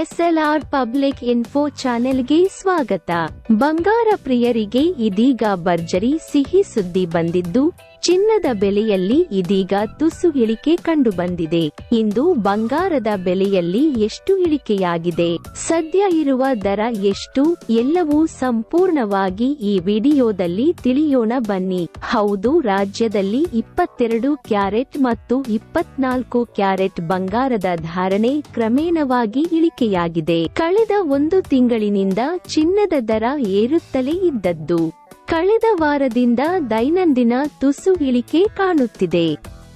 SLR public info ಚಾನೆಲ್ಗೆ ಸ್ವಾಗತ. ಬಂಗಾರ ಪ್ರಿಯರಿಗೆ ಇದೀಗ ಭರ್ಜರಿ ಸಿಹಿ ಸುದ್ದಿ ಬಂದಿದ್ದು, ಚಿನ್ನದ ಬೆಲೆಯಲ್ಲಿ ಇದೀಗ ತುಸು ಇಳಿಕೆ ಕಂಡುಬಂದಿದೆ. ಇಂದು ಬಂಗಾರದ ಬೆಲೆಯಲ್ಲಿ ಎಷ್ಟು ಇಳಿಕೆಯಾಗಿದೆ? ಸದ್ಯ ಇರುವ ದರ ಎಷ್ಟು? ಎಲ್ಲವೂ ಸಂಪೂರ್ಣವಾಗಿ ಈ ವಿಡಿಯೋದಲ್ಲಿ ತಿಳಿಯೋಣ ಬನ್ನಿ. ಹೌದು, ರಾಜ್ಯದಲ್ಲಿ ಇಪ್ಪತ್ತೆರಡು ಕ್ಯಾರೆಟ್ ಮತ್ತು ಇಪ್ಪತ್ನಾಲ್ಕು ಕ್ಯಾರೆಟ್ ಬಂಗಾರದ ಧಾರಣೆ ಕ್ರಮೇಣವಾಗಿ ಇಳಿಕೆಯಾಗಿದೆ ಕಳೆದ ಒಂದು ತಿಂಗಳಿನಿಂದ ಚಿನ್ನದ ದರ ಏರುತ್ತಲೇ ಇದ್ದದ್ದು. ಕಳೆದ ವಾರದಿಂದ ದೈನಂದಿನ ತುಸು ಇಳಿಕೆ ಕಾಣುತ್ತಿದೆ.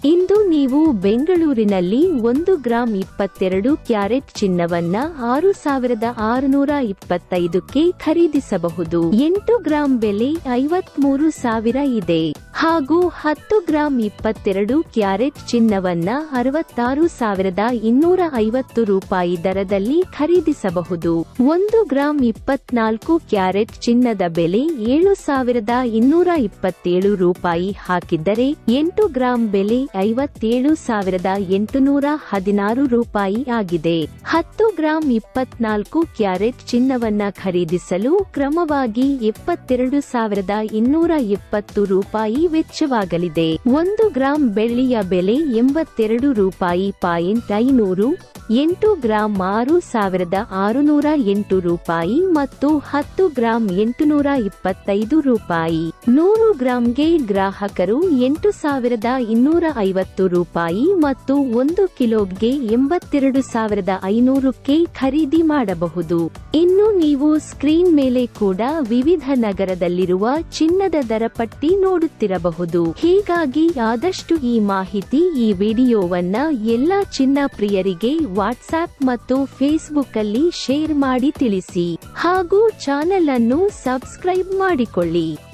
ಇಂದು ನೀವು ಬೆಂಗಳೂರಿನಲ್ಲಿ ಒಂದು ಗ್ರಾಂ ಇಪ್ಪತ್ತೆರಡು ಕ್ಯಾರೆಟ್ ಚಿನ್ನವನ್ನ ಆರು ಸಾವಿರದ ಆರುನೂರ ಇಪ್ಪತ್ತೈದಕ್ಕೆ ಖರೀದಿಸಬಹುದು. ಎಂಟು ಗ್ರಾಂ ಬೆಲೆ ಐವತ್ಮೂರು ಸಾವಿರ ಇದೆ. ಹಾಗೂ ಹತ್ತು ಗ್ರಾಂ ಇಪ್ಪತ್ತೆರಡು ಕ್ಯಾರೆಟ್ ಚಿನ್ನವನ್ನ ಅರವತ್ತಾರು ಸಾವಿರದ ಇನ್ನೂರ ಐವತ್ತು ರೂಪಾಯಿ ದರದಲ್ಲಿ ಖರೀದಿಸಬಹುದು. ಒಂದು ಗ್ರಾಂ ಇಪ್ಪತ್ನಾಲ್ಕು ಕ್ಯಾರೆಟ್ ಚಿನ್ನದ ಬೆಲೆ ಏಳು ಸಾವಿರದ ಇನ್ನೂರ ಇಪ್ಪತ್ತೇಳು ರೂಪಾಯಿ ಹಾಕಿದ್ದರೆ ಎಂಟು ಗ್ರಾಂ ಬೆಲೆ ಐವತ್ತೇಳು ಸಾವಿರದ ಎಂಟುನೂರ ಹದಿನಾರು ರೂಪಾಯಿ ಆಗಿದೆ. ಹತ್ತು ಗ್ರಾಂ ಇಪ್ಪತ್ನಾಲ್ಕು ಕ್ಯಾರೆಟ್ ಚಿನ್ನವನ್ನ ಖರೀದಿಸಲು ಕ್ರಮವಾಗಿ ಎಪ್ಪತ್ತೆರಡು ಸಾವಿರದ ಇನ್ನೂರ ಇಪ್ಪತ್ತು ರೂಪಾಯಿ ವೆಚ್ಚವಾಗಲಿದೆ. ಒಂದು ಗ್ರಾಂ ಬೆಳ್ಳಿಯ ಬೆಲೆ ಎಂಬತ್ತೆರಡು ರೂಪಾಯಿ ಪಾಯಿಂಟ್ ಐನೂರು, ಎಂಟು ಗ್ರಾಂ ಆರು ಸಾವಿರದ ಆರುನೂರ ಎಂಟು ರೂಪಾಯಿ ಮತ್ತು ಹತ್ತು ಗ್ರಾಂ ಎಂಟುನೂರ ಇಪ್ಪತ್ತೈದು ರೂಪಾಯಿ. ನೂರು ಗ್ರಾಂಗೆ ಗ್ರಾಹಕರು ಎಂಟು ಸಾವಿರದ ಇನ್ನೂರ ಐವತ್ತು ರೂಪಾಯಿ ಮತ್ತು ಒಂದು ಕಿಲೋಗೆ ಎಂಬತ್ತೆರಡು ಸಾವಿರದ ಐನೂರಕ್ಕೆ ಖರೀದಿ ಮಾಡಬಹುದು. ಇನ್ನು ನೀವು ಸ್ಕ್ರೀನ್ ಮೇಲೆ ಕೂಡ ವಿವಿಧ ನಗರದಲ್ಲಿರುವ ಚಿನ್ನದ ದರ ಪಟ್ಟಿ ನೋಡುತ್ತಿರಬಹುದು. ಹೀಗಾಗಿ ಆದಷ್ಟು ಈ ಮಾಹಿತಿ ಈ ವಿಡಿಯೋವನ್ನ ಎಲ್ಲಾ ಚಿನ್ನ ಪ್ರಿಯರಿಗೆ ವಾಟ್ಸ್ಆಪ್ ಮತ್ತು ಫೇಸ್ಬುಕ್ ಅಲ್ಲಿ ಶೇರ್ ಮಾಡಿ ತಿಳಿಸಿ. ಹಾಗೂ ಚಾನೆಲ್ ಅನ್ನು ಸಬ್ಸ್ಕ್ರೈಬ್ ಮಾಡಿಕೊಳ್ಳಿ.